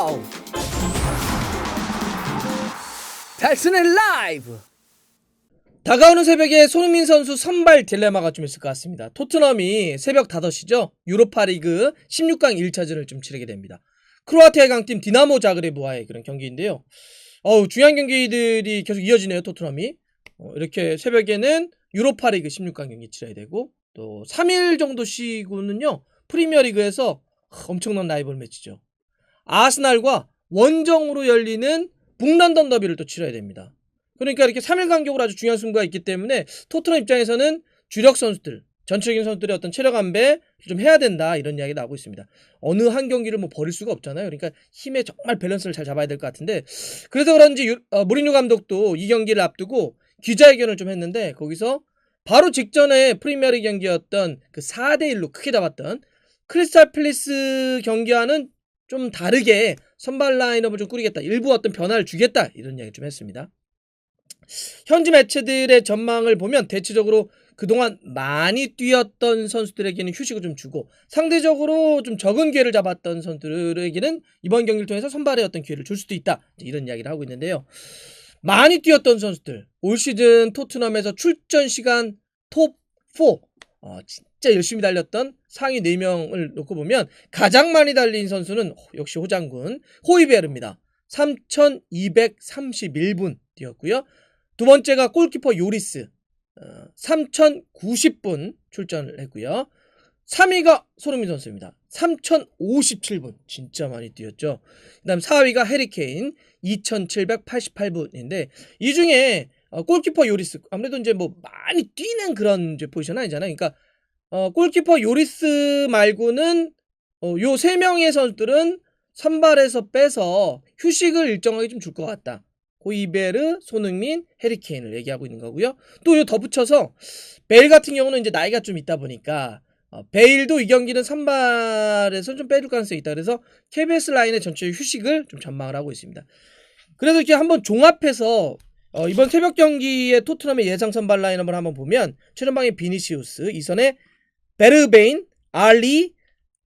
와우 달슨의 라이브 다가오는 새벽에 손흥민 선수 선발 딜레마가 좀 있을 것 같습니다. 토트넘이 새벽 5시죠. 유로파리그 16강 1차전을 좀 치르게 됩니다. 크로아티아 강팀 디나모 자그레브와의 그런 경기인데요. 어우, 중요한 경기들이 계속 이어지네요, 토트넘이. 어, 이렇게 새벽에는 유로파리그 16강 경기 치러야 되고 또 3일 정도 쉬고는요. 프리미어리그에서 엄청난 라이벌 매치죠. 아스날과 원정으로 열리는 북런던 더비를 또 치러야 됩니다. 그러니까 이렇게 3일 간격으로 아주 중요한 승부가 있기 때문에 토트넘 입장에서는 주력 선수들, 전체적인 선수들의 어떤 체력 안배 좀 해야 된다 이런 이야기 나오고 있습니다. 어느 한 경기를 뭐 버릴 수가 없잖아요. 그러니까 힘의 정말 밸런스를 잘 잡아야 될 것 같은데 그래서 그런지 유, 어, 무리뉴 감독도 이 경기를 앞두고 기자회견을 좀 했는데 거기서 바로 직전에 프리미어리그 경기였던 그 4대 1로 크게 잡았던 크리스탈 팰리스 경기와는 좀 다르게 선발 라인업을 좀 꾸리겠다. 일부 어떤 변화를 주겠다. 이런 이야기 좀 했습니다. 현지 매체들의 전망을 보면 대체적으로 그동안 많이 뛰었던 선수들에게는 휴식을 좀 주고 상대적으로 좀 적은 기회를 잡았던 선수들에게는 이번 경기를 통해서 선발의 어떤 기회를 줄 수도 있다. 이런 이야기를 하고 있는데요. 많이 뛰었던 선수들 올 시즌 토트넘에서 출전 시간 톱 4. 어, 진짜 열심히 달렸던 상위 4명을 놓고 보면 가장 많이 달린 선수는 역시 호장군 호이베르입니다. 3,231분 뛰었고요. 두 번째가 골키퍼 요리스 어, 3,090분 출전을 했고요. 3위가 손흥민 선수입니다. 3,057분. 진짜 많이 뛰었죠. 그 다음 4위가 해리케인 2,788분인데 이 중에 어, 골키퍼 요리스 아무래도 이제 뭐 많이 뛰는 그런 이제 포지션 아니잖아요. 그러니까 어, 골키퍼 요리스 말고는 어, 요세 명의 선수들은 선발에서 빼서 휴식을 일정하게 좀 줄 것 같다. 호이베르, 손흥민, 해리케인을 얘기하고 있는 거고요. 또 덧붙여서 베일 같은 경우는 이제 나이가 좀 있다 보니까 어, 베일도 이 경기는 선발에서 좀 빼줄 가능성이 있다. 그래서 KBS 라인의 전체 휴식을 좀 전망을 하고 있습니다. 그래서 이렇게 한번 종합해서 어, 이번 새벽 경기의 토트넘의 예상 선발 라인업을 한번 보면 최전방에 비니시우스, 이선에 베르베인, 알리,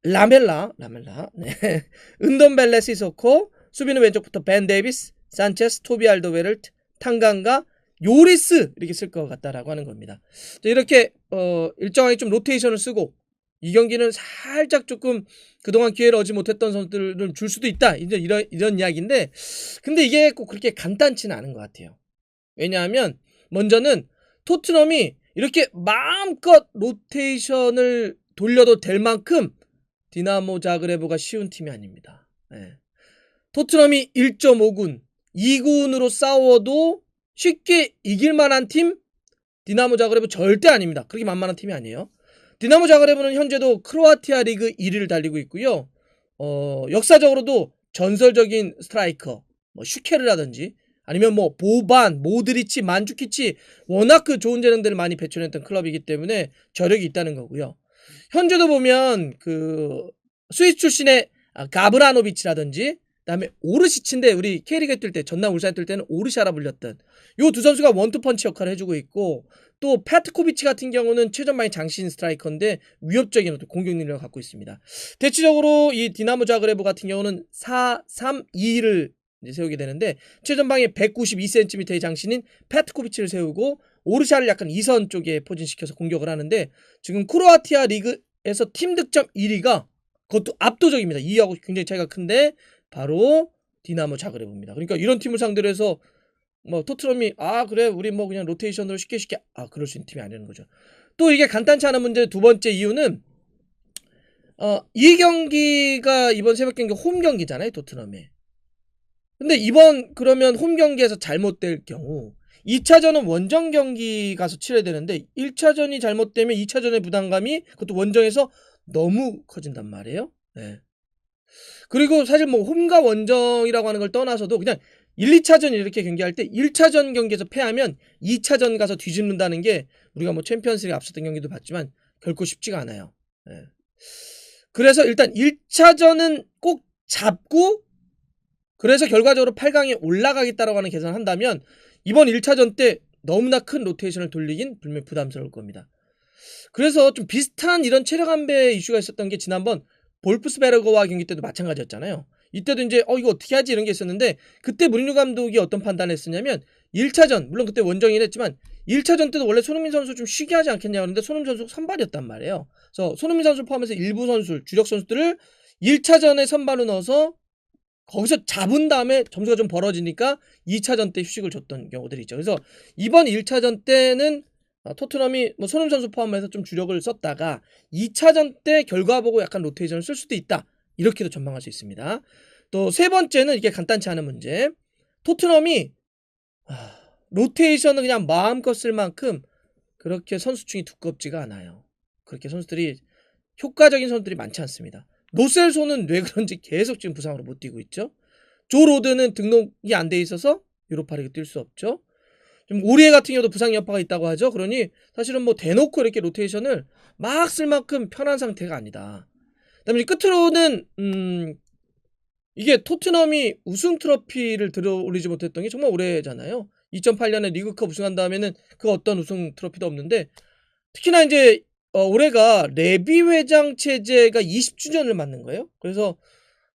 라멜라, 라멜라, 네. 은돈벨레 시 소코, 수비는 왼쪽부터 벤 데이비스, 산체스, 토비 알도베르트, 탕강가, 요리스 이렇게 쓸 것 같다라고 하는 겁니다. 이렇게 어, 일정하게 좀 로테이션을 쓰고 이 경기는 살짝 조금 그동안 기회를 얻지 못했던 선수들을 줄 수도 있다. 이런 이런, 이런 이야기인데 근데 이게 꼭 그렇게 간단치는 않은 것 같아요. 왜냐하면 먼저는 토트넘이 이렇게 마음껏 로테이션을 돌려도 될 만큼 디나모 자그레브가 쉬운 팀이 아닙니다. 네. 토트넘이 1.5군, 2군으로 싸워도 쉽게 이길 만한 팀 디나모 자그레브 절대 아닙니다. 그렇게 만만한 팀이 아니에요. 디나모 자그레브는 현재도 크로아티아 리그 1위를 달리고 있고요. 어, 역사적으로도 전설적인 스트라이커 뭐 슈케르라든지 아니면 뭐 보반, 모드리치, 만주키치 워낙 그 좋은 재능들을 많이 배출했던 클럽이기 때문에 저력이 있다는 거고요. 현재도 보면 그 스위스 출신의 가브라노비치라든지 그다음에 오르시치인데 우리 K리그 뛸 때 전남 울산 뛸 때는 오르샤라 불렸던 요 두 선수가 원투펀치 역할을 해주고 있고 또 패트코비치 같은 경우는 최전방의 장신 스트라이커인데 위협적인 어떤 공격 능력을 갖고 있습니다. 대체적으로 이 디나모 자그레브 같은 경우는 4-3-2를 세우게 되는데 최전방에 192cm의 장신인 패트코비치를 세우고 오르샤를 약간 2선 쪽에 포진시켜서 공격을 하는데 지금 크로아티아 리그에서 팀 득점 1위가 그것도 압도적입니다. 2위하고 굉장히 차이가 큰데 바로 디나모 자그레브입니다. 그러니까 이런 팀을 상대로 해서 뭐 토트넘이 아 그래 우리 뭐 그냥 로테이션으로 쉽게 쉽게 아 그럴 수 있는 팀이 아니라는 거죠. 또 이게 간단치 않은 문제 두 번째 이유는 어 이 경기가 이번 새벽 경기 홈 경기잖아요 토트넘에. 근데 이번 그러면 홈 경기에서 잘못될 경우 2차전은 원정 경기 가서 치러야 되는데 1차전이 잘못되면 2차전의 부담감이 그것도 원정에서 너무 커진단 말이에요. 네. 그리고 사실 뭐 홈과 원정이라고 하는 걸 떠나서도 그냥 1, 2차전 이렇게 경기할 때 1차전 경기에서 패하면 2차전 가서 뒤집는다는 게 우리가 뭐 챔피언스리그 앞섰던 경기도 봤지만 결코 쉽지가 않아요. 네. 그래서 일단 1차전은 꼭 잡고 그래서 결과적으로 8강에 올라가겠다라고 하는 계산을 한다면 이번 1차전 때 너무나 큰 로테이션을 돌리긴 분명히 부담스러울 겁니다. 그래서 좀 비슷한 이런 체력 안배 이슈가 있었던 게 지난번 볼프스베르거와 경기 때도 마찬가지였잖아요. 이때도 이제 어 이거 어떻게 하지 이런 게 있었는데 그때 무리뉴 감독이 어떤 판단을 했었냐면 1차전 물론 그때 원정이긴 했지만 1차전 때도 원래 손흥민 선수 좀 쉬게 하지 않겠냐 그러는데 손흥민 선수 선발이었단 말이에요. 그래서 손흥민 선수 포함해서 일부 선수 주력 선수들을 1차전에 선발로 넣어서 거기서 잡은 다음에 점수가 좀 벌어지니까 2차전 때 휴식을 줬던 경우들이 있죠. 그래서 이번 1차전 때는 어, 토트넘이 뭐 손흥민 선수 포함해서 좀 주력을 썼다가 2차전 때 결과 보고 약간 로테이션을 쓸 수도 있다. 이렇게도 전망할 수 있습니다. 또 세 번째는 이게 간단치 않은 문제. 토트넘이 아, 로테이션을 그냥 마음껏 쓸 만큼 그렇게 선수층이 두껍지가 않아요. 그렇게 선수들이 효과적인 선수들이 많지 않습니다. 노셀소는 왜 그런지 계속 지금 부상으로 못 뛰고 있죠. 조 로드는 등록이 안 돼 있어서 유로파리그 뛸 수 없죠. 좀 오리에 같은 경우도 부상 여파가 있다고 하죠. 그러니 사실은 뭐 대놓고 이렇게 로테이션을 막 쓸 만큼 편한 상태가 아니다. 그다음에 끝으로는 음 이게 토트넘이 우승 트로피를 들어올리지 못했던 게 정말 오래잖아요. 2008년에 리그컵 우승한 다음에는 그 어떤 우승 트로피도 없는데 특히나 이제 어, 올해가 레비 회장 체제가 20주년을 맞는 거예요. 그래서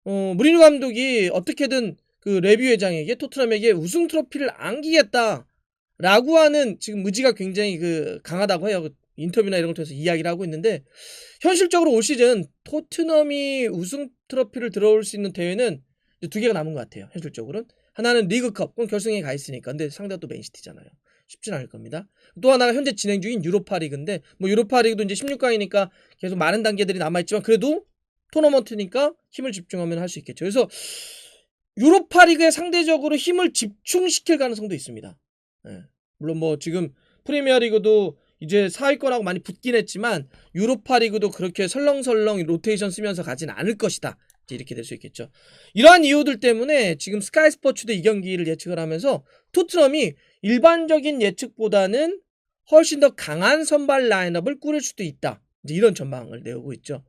어, 무리뉴 감독이 어떻게든 그 레비 회장에게 토트넘에게 우승 트로피를 안기겠다라고 하는 지금 의지가 굉장히 그 강하다고 해요. 그 인터뷰나 이런 걸 통해서 이야기를 하고 있는데 현실적으로 올 시즌 토트넘이 우승 트로피를 들어올 수 있는 대회는 두 개가 남은 것 같아요. 현실적으로는 하나는 리그컵, 그건 결승에 가 있으니까. 근데 상대가 또 맨시티잖아요. 쉽진 않을 겁니다. 또 하나가 현재 진행 중인 유로파 리그인데 뭐 유로파 리그도 이제 16강이니까 계속 많은 단계들이 남아 있지만 그래도 토너먼트니까 힘을 집중하면 할 수 있겠죠. 그래서 유로파 리그에 상대적으로 힘을 집중시킬 가능성도 있습니다. 예. 물론 뭐 지금 프리미어 리그도 이제 사위권하고 많이 붙긴 했지만 유로파 리그도 그렇게 설렁설렁 로테이션 쓰면서 가진 않을 것이다. 이렇게 될 수 있겠죠. 이러한 이유들 때문에 지금 스카이 스포츠도 이 경기를 예측을 하면서 토트넘이 일반적인 예측보다는 훨씬 더 강한 선발 라인업을 꾸릴 수도 있다. 이런 전망을 내오고 있죠.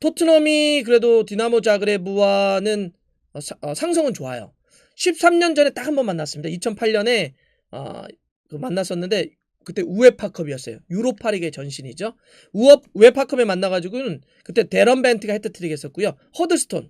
토트넘이 그래도 디나모 자그레브와는 어, 사- 어, 상성은 좋아요. 13년 전에 딱 한 번 만났습니다. 2008년에 어, 그 만났었는데 그때 우에파컵이었어요. 유로파리그의 전신이죠. 우어, 우에파컵에 만나가지고는 그때 데런 벤트가 헤트트릭 했었고요. 허드스톤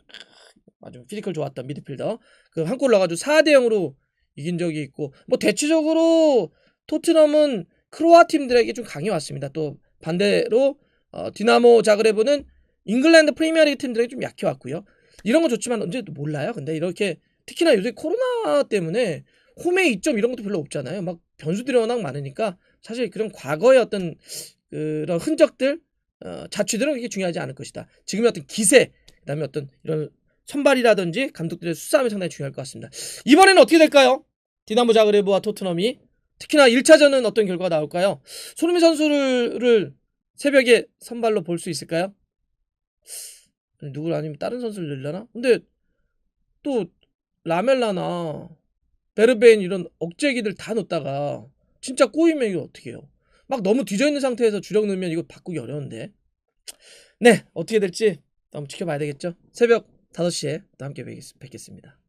아주 피지컬 좋았던 미드필더 그 한 골 넣어가지고 4대 0으로 이긴 적이 있고 뭐 대체적으로 토트넘은 크로아 팀들에게 좀 강해 왔습니다. 또 반대로 어, 디나모 자그레브는 잉글랜드 프리미어리그 팀들에게 좀 약해 왔고요. 이런 거 좋지만 언제 또 몰라요. 근데 이렇게 특히나 요새 코로나 때문에 홈의 이점 이런 것도 별로 없잖아요. 막 변수들이 워낙 많으니까 사실 그런 과거의 어떤 그런 흔적들 어, 자취들은 그렇게 중요하지 않을 것이다. 지금의 어떤 기세 그다음에 어떤 이런 선발이라든지 감독들의 수싸움이 상당히 중요할 것 같습니다. 이번에는 어떻게 될까요? 디나모 자그레브와 토트넘이 특히나 1차전은 어떤 결과가 나올까요? 손흥민 선수를 새벽에 선발로 볼 수 있을까요? 누굴 아니면 다른 선수를 늘려나? 근데 또 라멜라나 베르베인 이런 억제기들 다 넣다가 진짜 꼬이면 이거 어떻게 해요? 막 너무 뒤져 있는 상태에서 주력 넣으면 이거 바꾸기 어려운데. 네, 어떻게 될지 한번 지켜봐야 되겠죠. 새벽 5시에 또 함께 뵙겠- 뵙겠습니다.